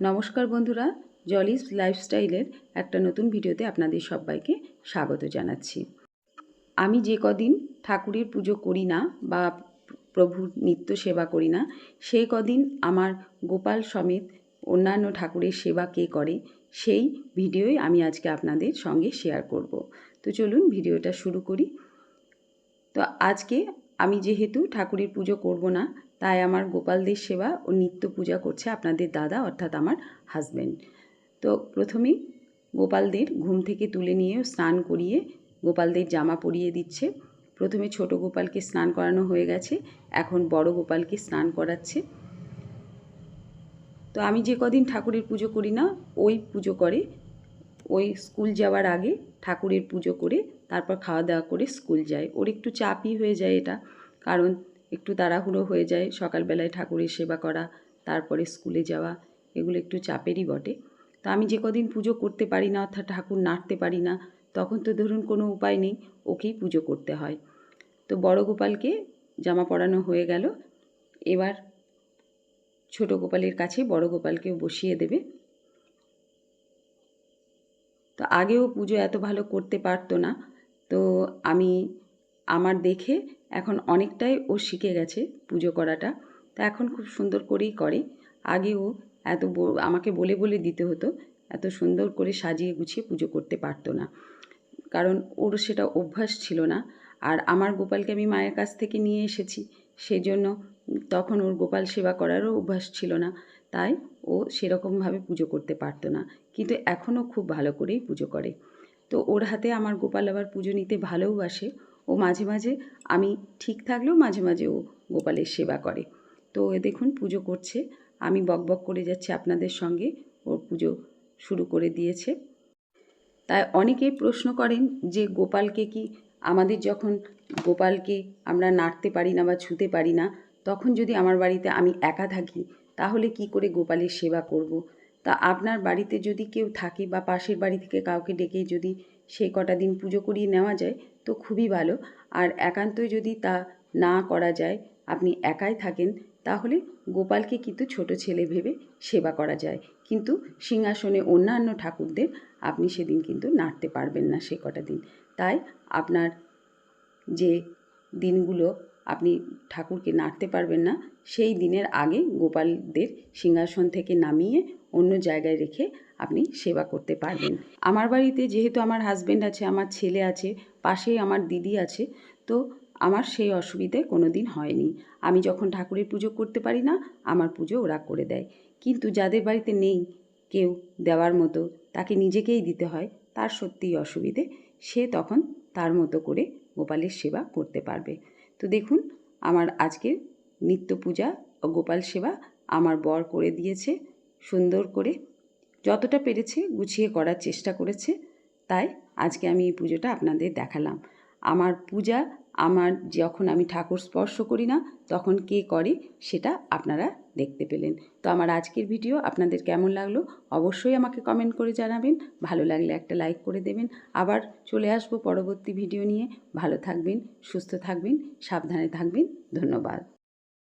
নমস্কার বন্ধুরা জলিস লাইফস্টাইলের একটা নতুন ভিডিওতে আপনাদের সবাইকে স্বাগত জানাচ্ছি। আমি যে কদিন ঠাকুরের পুজো করি না বা প্রভুর নিত্য সেবা করি না, সেই কদিন আমার গোপাল সমেত অন্যান্য ঠাকুরের সেবা কে করে, সেই ভিডিওই আমি আজকে আপনাদের সঙ্গে শেয়ার করব। তো চলুন ভিডিওটা শুরু করি। তো আজকে আমি যেহেতু ঠাকুরের পুজো করব না তাই আমার গোপালদের সেবা ও নিত্য পূজা করছে আপনাদের দাদা অর্থাৎ আমার হাজব্যান্ড তো প্রথমেই গোপালদের ঘুম থেকে তুলে নিয়ে স্নান করিয়ে গোপালদের জামা পরিয়ে দিচ্ছে। প্রথমে ছোট গোপালকে স্নান করানো হয়ে গেছে, এখন বড় গোপালকে স্নান করাচ্ছে। তো আমি যে কদিন ঠাকুরের পুজো করি না, ওই পুজো করে, ওই স্কুল যাওয়ার আগে ঠাকুরের পুজো করে, তারপর খাওয়া দাওয়া করে স্কুল যায়। ওর একটু চাপই হয়ে যায় এটা, কারণ একটু তাড়াহুড়ো হয়ে যায়, সকালবেলায় ঠাকুরের সেবা করা, তারপরে স্কুলে যাওয়া, এগুলো একটু চাপেরই বটে। তো আমি যে কদিন পুজো করতে পারি না, অর্থাৎ ঠাকুর নাড়তে পারি না, তখন তো ধরুন কোনো উপায় নেই, ওকেই পুজো করতে হয়। তো বড় গোপালকে জামা পরানো হয়ে গেল, এবার ছোট গোপালের কাছে বড় গোপালকেও বসিয়ে দেবে। তো আগেও পুজো এত ভালো করতে পারতো না, তো আমি আমার দেখে এখন অনেকটাই ও শিখে গেছে পুজো করাটা। তা এখন খুব সুন্দর করেই করে। আগে ও এত আমাকে বলে বলে দিতে হতো, এত সুন্দর করে সাজিয়ে গুছিয়ে পুজো করতে পারতো না। কারণ ওর সেটা অভ্যাস ছিল না। আর আমার গোপালকে আমি মায়ের কাছ থেকে নিয়ে এসেছি সেই জন্য তখন ওর গোপাল সেবা করারও অভ্যাস ছিল না। তাই ও সেরকমভাবে পুজো করতে পারতো না। কিন্তু এখনও খুব ভালো করেই পুজো করে। তো ওর হাতে আমার গোপাল আবার পুজো নিতে ভালোবাসে ও মাঝে মাঝে আমি ঠিক থাকলেও মাঝে মাঝে ও গোপালের সেবা করে। তো দেখুন পুজো করছে। আমি বকবক করে যাচ্ছি আপনাদের সঙ্গে। ওর পুজো শুরু করে দিয়েছে। তাই অনেকেই প্রশ্ন করেন যে গোপালকে কি আমাদের যখন গোপালকে আমরা নাড়তে পারি না বা ছুতে পারি না, তখন যদি আমার বাড়িতে আমি একা থাকি, তাহলে কি করে গোপালের সেবা করব। তা আপনার বাড়িতে যদি কেউ থাকে বা পাশের বাড়ি থেকে কাউকে ডেকে যদি সেই কটা দিন পুজো করিয়ে নেওয়া যায়, তো খুবই ভালো। আর একান্তই যদি তা না করা যায়, আপনি একাই থাকেন, তাহলে গোপালকে কিন্তু ছোট ছেলে ভেবে সেবা করা যায়। কিন্তু সিংহাসনে অন্যান্য ঠাকুরদের আপনি সেদিন কিন্তু নাড়তে পারবেন না সে কটা দিন। তাই আপনার যে দিনগুলো আপনি ঠাকুরকে নাড়তে পারবেন না, সেই দিনের আগে গোপালদের সিংহাসন থেকে নামিয়ে অন্য জায়গায় রেখে আপনি সেবা করতে পারবেন। আমার বাড়িতে যেহেতু আমার হাজব্যান্ড আছে, আমার ছেলে আছে, পাশেই আমার দিদি আছে, তো আমার সেই অসুবিধে কোনো দিন হয়নি। আমি যখন ঠাকুরের পুজো করতে পারি না, আমার পুজো ওরা করে দেয়। কিন্তু যাদের বাড়িতে নেই কেউ দেওয়ার মতো, তাকে নিজেকেই দিতে হয়, তার সত্যিই অসুবিধে, সে তখন তার মতো করে গোপালের সেবা করতে পারবে। তো দেখুন, আমার আজকে নিত্য পূজা ও গোপাল সেবা আমার বর করে দিয়েছে, সুন্দর করে। যতটা পেরেছে গুছিয়ে করার চেষ্টা করেছে, তাই আজকে আমি এই পুজোটা আপনাদের দেখালাম। আমার পূজা আমার যখন আমি ঠাকুর স্পর্শ করি না, তখন কে করে সেটা আপনারা দেখতে পেলেন। তো আমার আজকের ভিডিও আপনাদের কেমন লাগল অবশ্যই আমাকে কমেন্ট করে জানাবেন। ভালো লাগলে একটা লাইক করে দেবেন। আবার চলে আসব পরবর্তী ভিডিও নিয়ে। ভালো থাকবেন, সুস্থ থাকবেন, সাবধানে থাকবেন। ধন্যবাদ।